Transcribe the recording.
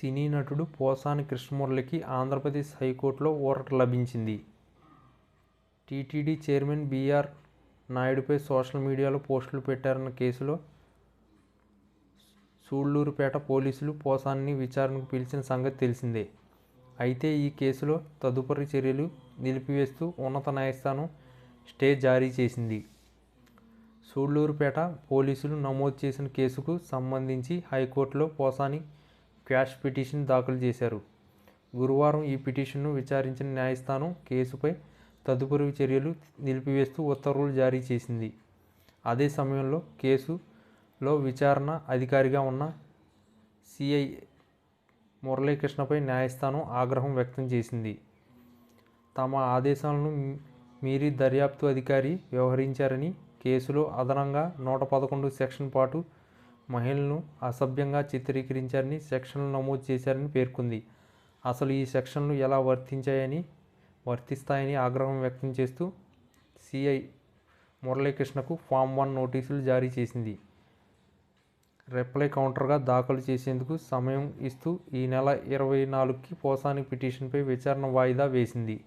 సినీ నటుడు పోసాని కృష్ణమురళికి ఆంధ్రప్రదేశ్ హైకోర్టులో ఊరట లభించింది. టీటీడీ చైర్మన్ బీఆర్ నాయుడుపై సోషల్ మీడియాలో పోస్టులు పెట్టారన్న కేసులో సూళ్ళూరుపేట పోలీసులు పోసాన్ని విచారణకు పిలిచిన సంగతి తెలిసిందే. అయితే ఈ కేసులో తదుపరి చర్యలు నిలిపివేస్తూ ఉన్నత న్యాయస్థానం స్టే జారీ చేసింది. సూళ్ళూరుపేట పోలీసులు నమోదు చేసిన కేసుకు సంబంధించి హైకోర్టులో పోసాని క్యాష్ పిటిషన్ దాఖలు చేశారు. గురువారం ఈ పిటిషన్ను విచారించిన న్యాయస్థానం కేసుపై తదుపరి చర్యలు నిలిపివేస్తూ ఉత్తర్వులు జారీ చేసింది. అదే సమయంలో కేసులో విచారణ అధికారిగా ఉన్న సిఐ మురళీకృష్ణపై న్యాయస్థానం ఆగ్రహం వ్యక్తం చేసింది. తమ ఆదేశాలను మీరి దర్యాప్తు అధికారి వ్యవహరించారని కేసులో అదనంగా నూట పదకొండు సెక్షన్ పాటు మహిళలను అసభ్యంగా చిత్రీకరించారని సెక్షన్లు నమోదు చేశారని పేర్కొంది. అసలు ఈ సెక్షన్లు ఎలా వర్తించాయని వర్తిస్తాయని ఆగ్రహం వ్యక్తం చేస్తూ సిఐ మురళీకృష్ణకు ఫామ్ వన్ నోటీసులు జారీ చేసింది. రిప్లై కౌంటర్గా దాఖలు చేసేందుకు సమయం ఇస్తూ ఈ నెల ఇరవై నాలుగుకి పోసాని పిటిషన్పై విచారణ వాయిదా వేసింది.